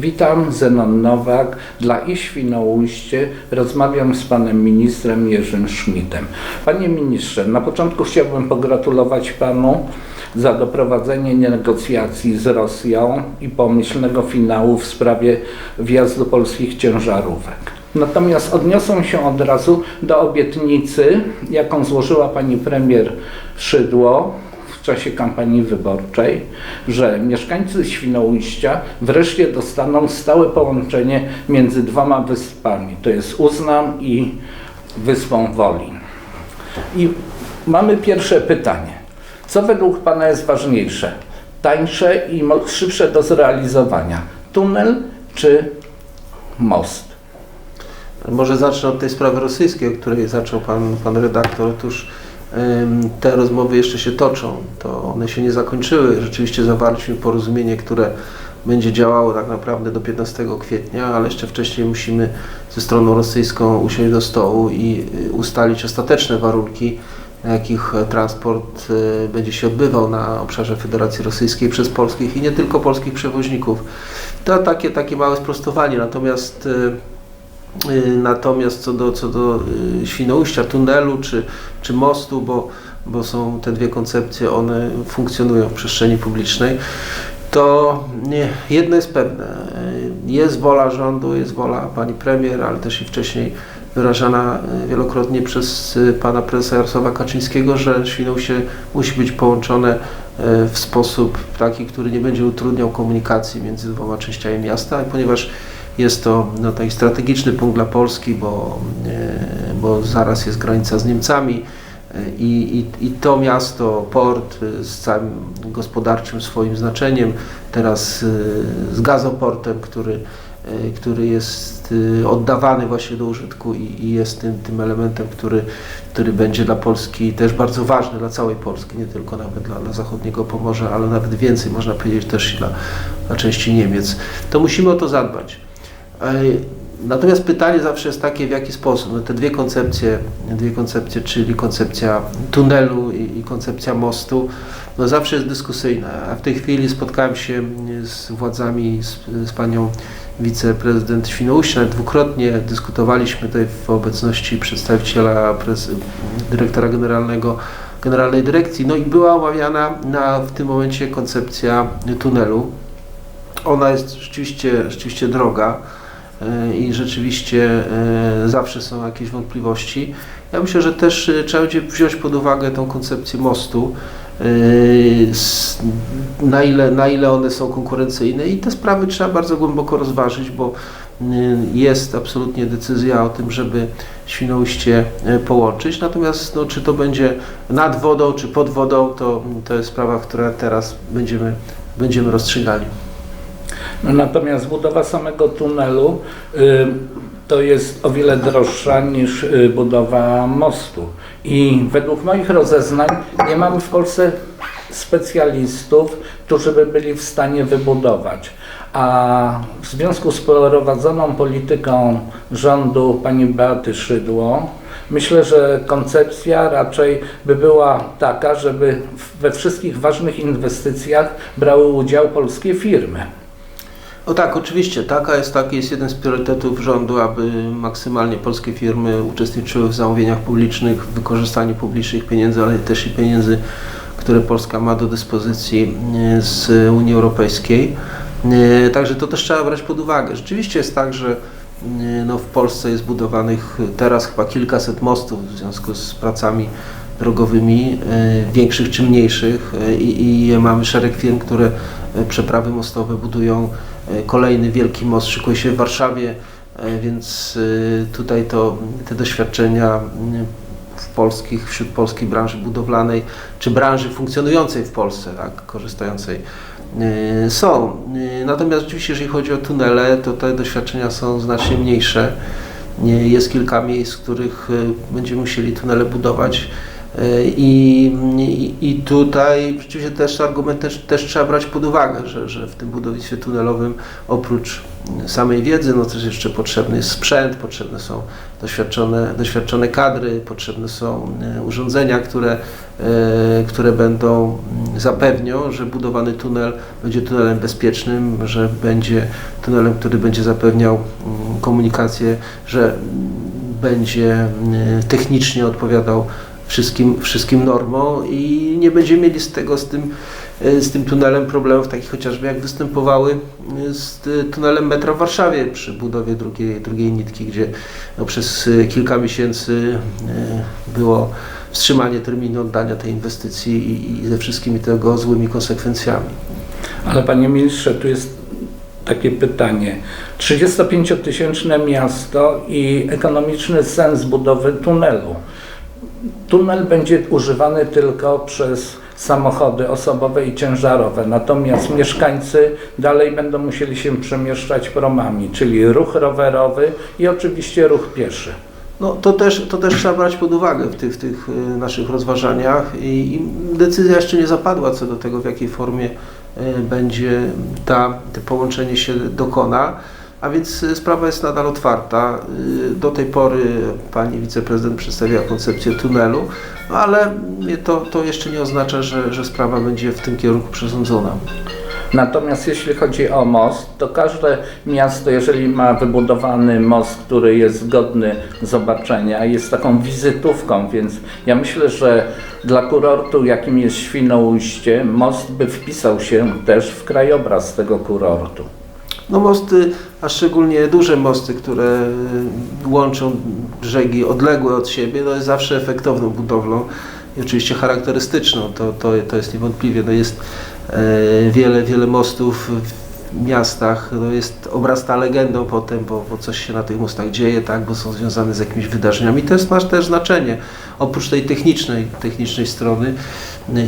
Witam, Zenon Nowak. Dla I Świnoujście rozmawiam z panem ministrem Jerzym Schmidtem. Panie ministrze, na początku chciałbym pogratulować panu za doprowadzenie negocjacji z Rosją i pomyślnego finału w sprawie wjazdu polskich ciężarówek. Natomiast odniosą się od razu do obietnicy, jaką złożyła pani premier Szydło w czasie kampanii wyborczej, że mieszkańcy Świnoujścia wreszcie dostaną stałe połączenie między dwoma wyspami, to jest Uznam i Wyspą Wolin. I mamy pierwsze pytanie. Co według Pana jest ważniejsze? Tańsze i szybsze do zrealizowania? Tunel czy most? Może zacznę od tej sprawy rosyjskiej, o której zaczął pan, pan redaktor. Otóż te rozmowy jeszcze się toczą. To one się nie zakończyły. Rzeczywiście zawarliśmy porozumienie, które będzie działało tak naprawdę do 15 kwietnia, ale jeszcze wcześniej musimy ze stroną rosyjską usiąść do stołu i y, ustalić ostateczne warunki, na jakich e, transport y, będzie się odbywał na obszarze Federacji Rosyjskiej przez polskich i nie tylko polskich przewoźników. To takie, takie małe sprostowanie, natomiast Y, Natomiast co do, co do y, Świnoujścia, tunelu czy, czy mostu, bo, bo są te dwie koncepcje, one funkcjonują w przestrzeni publicznej, to nie, jedno jest pewne. y, Jest wola rządu, jest wola pani premier, ale też i wcześniej wyrażana y, wielokrotnie przez y, pana prezesa Jarosława Kaczyńskiego, że Świnoujście musi być połączone y, w sposób taki, który nie będzie utrudniał komunikacji między dwoma częściami miasta, ponieważ jest to no, taki strategiczny punkt dla Polski, bo, e, bo zaraz jest granica z Niemcami e, i, i, i to miasto, port e, z całym gospodarczym swoim znaczeniem, teraz z gazoportem, który, który jest oddawany właśnie do użytku i, i jest tym, tym elementem, który, który będzie dla Polski też bardzo ważny, dla całej Polski, nie tylko nawet dla, dla zachodniego Pomorza, ale nawet więcej, można powiedzieć też i dla, dla części Niemiec. To musimy o to zadbać. Natomiast pytanie zawsze jest takie, w jaki sposób. No te dwie koncepcje, dwie koncepcje, czyli koncepcja tunelu i, i koncepcja mostu, no zawsze jest dyskusyjna. A w tej chwili spotkałem się z władzami, z, z panią wiceprezydent Świnoujścia, dwukrotnie dyskutowaliśmy tutaj w obecności przedstawiciela prez, dyrektora generalnego Generalnej Dyrekcji, no i była omawiana na, w tym momencie koncepcja tunelu. Ona jest rzeczywiście, rzeczywiście droga i rzeczywiście e, zawsze są jakieś wątpliwości. Ja myślę, że też e, trzeba będzie wziąć pod uwagę tą koncepcję mostu, e, na ile, na ile one są konkurencyjne i te sprawy trzeba bardzo głęboko rozważyć, bo e, jest absolutnie decyzja o tym, żeby Świnoujście e, połączyć. Natomiast no, czy to będzie nad wodą, czy pod wodą, to, to jest sprawa, która teraz będziemy, będziemy rozstrzygali. Natomiast budowa samego tunelu y, to jest o wiele droższa niż y, budowa mostu. I według moich rozeznań nie mamy w Polsce specjalistów, którzy by byli w stanie wybudować. A w związku z prowadzoną polityką rządu pani Beaty Szydło, myślę, że koncepcja raczej by była taka, żeby we wszystkich ważnych inwestycjach brały udział polskie firmy. No tak, oczywiście, taka jest, taki jest jeden z priorytetów rządu, aby maksymalnie polskie firmy uczestniczyły w zamówieniach publicznych, w wykorzystaniu publicznych pieniędzy, ale też i pieniędzy, które Polska ma do dyspozycji e, z Unii Europejskiej. E, Także to też trzeba brać pod uwagę. Rzeczywiście jest tak, że e, no, w Polsce jest budowanych teraz chyba kilkaset mostów w związku z pracami drogowymi, większych czy mniejszych i, i mamy szereg firm, które przeprawy mostowe budują. E, Kolejny wielki most szykuje się w Warszawie, e, więc e, tutaj to te doświadczenia w polskich, wśród polskiej branży budowlanej, czy branży funkcjonującej w Polsce, tak, korzystającej są. Natomiast rzeczywiście, jeżeli chodzi o tunele, to te doświadczenia są znacznie mniejsze. Nie, Jest kilka miejsc, w których będziemy musieli tunele budować. I, i, tutaj rzeczywiście też argument też, też trzeba brać pod uwagę, że, że w tym budownictwie tunelowym oprócz samej wiedzy, no też jeszcze potrzebny jest sprzęt, potrzebne są doświadczone, doświadczone kadry, potrzebne są e, urządzenia, które, e, które będą zapewnią, że budowany tunel będzie tunelem bezpiecznym, że będzie tunelem, który będzie zapewniał mm, komunikację, że mm, będzie mm, technicznie odpowiadał wszystkim, wszystkim normom i nie będziemy mieli z tego, z tym, e, z tym tunelem problemów takich chociażby jak występowały e, z e, tunelem metra w Warszawie przy budowie drugiej, drugiej nitki, gdzie no, przez kilka miesięcy było wstrzymanie terminu oddania tej inwestycji i, i ze wszystkimi tego złymi konsekwencjami. Ale panie ministrze, tu jest takie pytanie. 35-tysięczne miasto i ekonomiczny sens budowy tunelu. Tunel będzie używany tylko przez samochody osobowe i ciężarowe, natomiast mieszkańcy dalej będą musieli się przemieszczać promami, czyli ruch rowerowy i oczywiście ruch pieszy. No, to, też, to też trzeba brać pod uwagę w tych, tych y, naszych rozważaniach i, i decyzja jeszcze nie zapadła co do tego, w jakiej formie y, będzie ta, to połączenie się dokona, a więc y, sprawa jest nadal otwarta. Y, Do tej pory pani wiceprezydent przedstawiła koncepcję tunelu, no, ale to, to jeszcze nie oznacza, że, że sprawa będzie w tym kierunku przesądzona. Natomiast jeśli chodzi o most, to każde miasto, jeżeli ma wybudowany most, który jest godny zobaczenia, jest taką wizytówką, więc ja myślę, że dla kurortu, jakim jest Świnoujście, most by wpisał się też w krajobraz tego kurortu. No mosty, a szczególnie duże mosty, które y, łączą brzegi odległe od siebie, to jest zawsze efektowną budowlą i oczywiście charakterystyczną. To, to, to jest niewątpliwie. No jest e, wiele, wiele mostów w miastach, no jest obrasta legendą potem, bo, bo coś się na tych mostach dzieje, tak, bo są związane z jakimiś wydarzeniami. To jest, też znaczenie, oprócz tej technicznej, technicznej strony.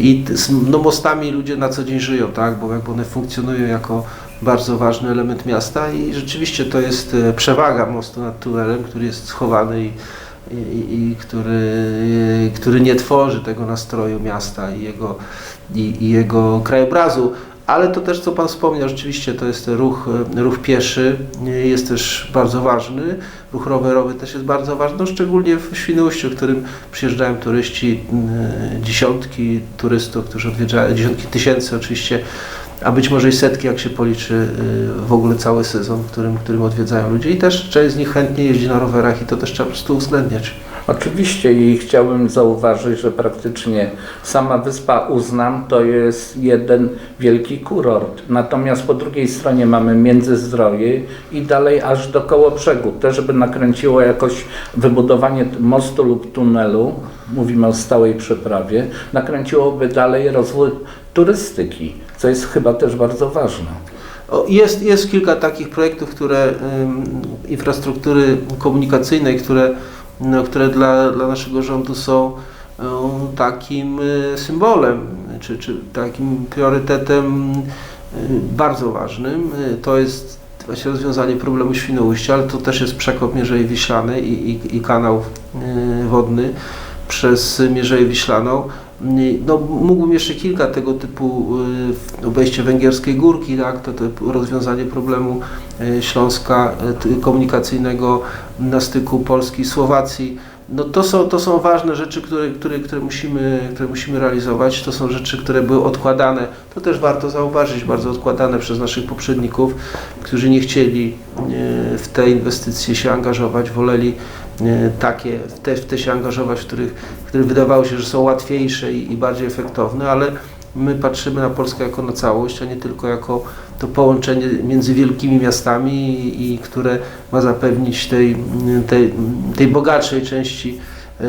I t- z no, mostami ludzie na co dzień żyją, tak, bo jakby one funkcjonują jako bardzo ważny element miasta i rzeczywiście to jest e, przewaga mostu nad tunelem, który jest schowany i, i, i który, i, który nie tworzy tego nastroju miasta i jego, i, i jego krajobrazu. Ale to też, co Pan wspomniał, rzeczywiście to jest ruch, e, ruch pieszy, e, jest też bardzo ważny. Ruch rowerowy też jest bardzo ważny, no, szczególnie w Świnoujściu, w którym przyjeżdżają turyści, e, dziesiątki turystów, którzy odwiedzają, dziesiątki tysięcy oczywiście, a być może i setki, jak się policzy y, w ogóle cały sezon, którym, którym odwiedzają ludzie. I też część z nich chętnie jeździ na rowerach i to też trzeba po prostu uwzględniać. Oczywiście i chciałbym zauważyć, że praktycznie sama wyspa Uznam to jest jeden wielki kurort. Natomiast po drugiej stronie mamy Międzyzdroje i dalej aż do Kołobrzegu. Też by nakręciło jakoś wybudowanie mostu lub tunelu, mówimy o stałej przeprawie, nakręciłoby dalej rozwój turystyki, co jest chyba też bardzo ważne. Jest, jest kilka takich projektów, które infrastruktury komunikacyjnej, które, no, które dla, dla naszego rządu są y, takim y, symbolem, czy, czy takim priorytetem y, bardzo ważnym. To jest właśnie rozwiązanie problemu Świnoujścia, ale to też jest przekop Mierzei Wiślanej i, i, i kanał wodny przez Mierzeję Wiślaną. Y, No, mógłbym jeszcze kilka tego typu y, obejście Węgierskiej Górki, tak, to, to rozwiązanie problemu y, Śląska y, komunikacyjnego na styku Polski i Słowacji. No to są, to są ważne rzeczy, które, które, które, musimy, które musimy realizować. To są rzeczy, które były odkładane. To też warto zauważyć, bardzo odkładane przez naszych poprzedników, którzy nie chcieli w te inwestycje się angażować, woleli e, takie, w te, w te się angażować, w których, które wydawało się, że są łatwiejsze i, i bardziej efektowne, ale my patrzymy na Polskę jako na całość, a nie tylko jako to połączenie między wielkimi miastami, i, i które ma zapewnić tej, tej, tej bogatszej części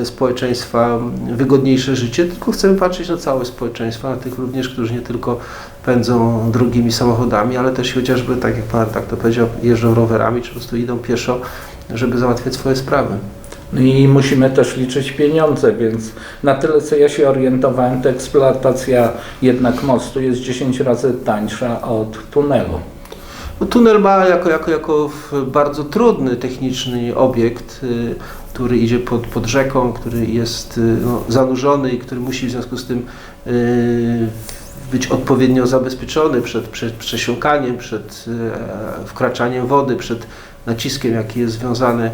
społeczeństwa wygodniejsze życie, tylko chcemy patrzeć na całe społeczeństwo, na tych również, którzy nie tylko pędzą drogimi samochodami, ale też chociażby, tak jak Pan tak to powiedział, jeżdżą rowerami, czy po prostu idą pieszo, żeby załatwiać swoje sprawy. No i musimy też liczyć pieniądze, więc na tyle co ja się orientowałem, to eksploatacja jednak mostu jest 10 razy tańsza od tunelu. No, tunel ma jako, jako, jako bardzo trudny techniczny obiekt, y, który idzie pod, pod rzeką, który jest y, no, zanurzony i który musi w związku z tym y, być odpowiednio zabezpieczony przed, przed przesiąkaniem, przed e, wkraczaniem wody, przed naciskiem, jaki jest związany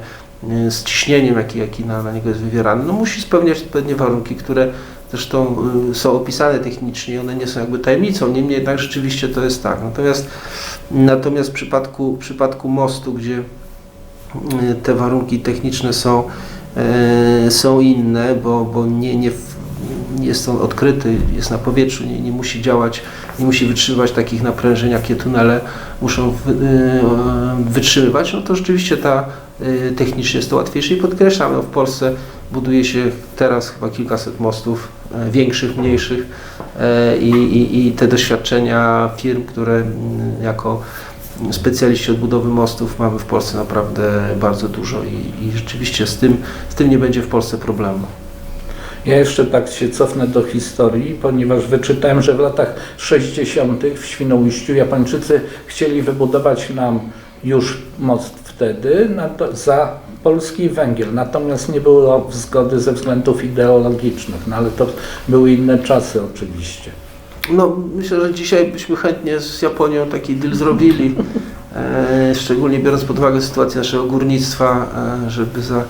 e, z ciśnieniem, jaki, jaki na, na niego jest wywierany. No, musi spełniać odpowiednie warunki, które zresztą y, są opisane technicznie, one nie są jakby tajemnicą, niemniej jednak rzeczywiście to jest tak. Natomiast, natomiast w, przypadku, w przypadku mostu, gdzie y, te warunki techniczne są, e, są inne, bo, bo nie, nie, jest on odkryty, jest na powietrzu, nie, nie musi działać, nie musi wytrzymywać takich naprężeń, jakie tunele muszą y, wytrzymywać, no to rzeczywiście ta technicznie jest to łatwiejsze. I podkreślam, no w Polsce buduje się teraz chyba kilkaset mostów, e, większych, mniejszych e, i, i, i te doświadczenia firm, które jako specjaliści od budowy mostów mamy w Polsce naprawdę bardzo dużo i, i rzeczywiście z tym, z tym nie będzie w Polsce problemu. Ja jeszcze tak się cofnę do historii, ponieważ wyczytałem, że w latach 60. w Świnoujściu Japończycy chcieli wybudować nam już most wtedy to, za polski węgiel. Natomiast nie było zgody ze względów ideologicznych, no ale to były inne czasy oczywiście. No, myślę, że dzisiaj byśmy chętnie z Japonią taki deal zrobili, e, szczególnie biorąc pod uwagę sytuację naszego górnictwa, e, żeby za,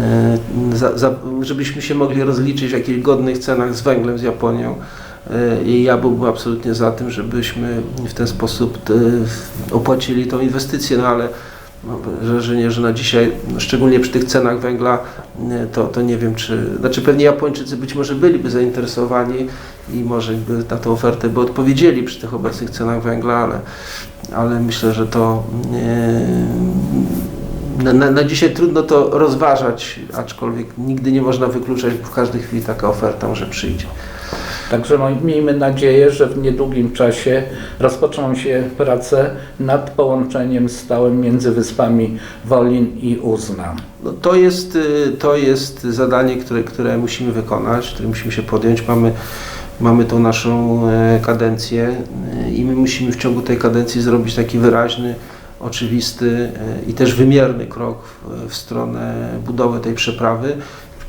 e, za, za, żebyśmy się mogli rozliczyć w jakichś godnych cenach z węglem z Japonią. E, I ja byłbym absolutnie za tym, żebyśmy w ten sposób e, opłacili tą inwestycję, no ale mam wrażenie, że na dzisiaj, szczególnie przy tych cenach węgla, nie, to, to nie wiem, czy. Znaczy, pewnie Japończycy być może byliby zainteresowani i może na tę ofertę by odpowiedzieli przy tych obecnych cenach węgla, ale, ale myślę, że to nie, na, na, na dzisiaj trudno to rozważać, aczkolwiek nigdy nie można wykluczać, bo w każdej chwili taka oferta może przyjdzie. Także no, miejmy nadzieję, że w niedługim czasie rozpoczną się prace nad połączeniem stałym między wyspami Wolin i Uznam. No to, jest, y, to jest zadanie, które, które musimy wykonać, które musimy się podjąć. Mamy, mamy tą naszą e, kadencję y, i my musimy w ciągu tej kadencji zrobić taki wyraźny, oczywisty e, i też wymierny krok w, stronę budowy tej przeprawy.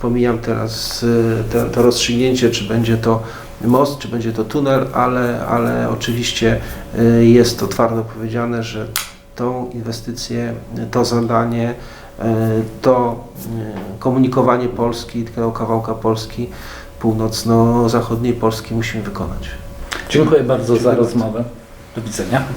Pomijam teraz e, te, to rozstrzygnięcie, czy będzie to most, czy będzie to tunel, ale, ale oczywiście e, jest to twardo powiedziane, że tą inwestycję, to zadanie E, to e, komunikowanie Polski, tego kawałka Polski, północno-zachodniej Polski musimy wykonać. Dziękuję bardzo za rozmowę. Do widzenia.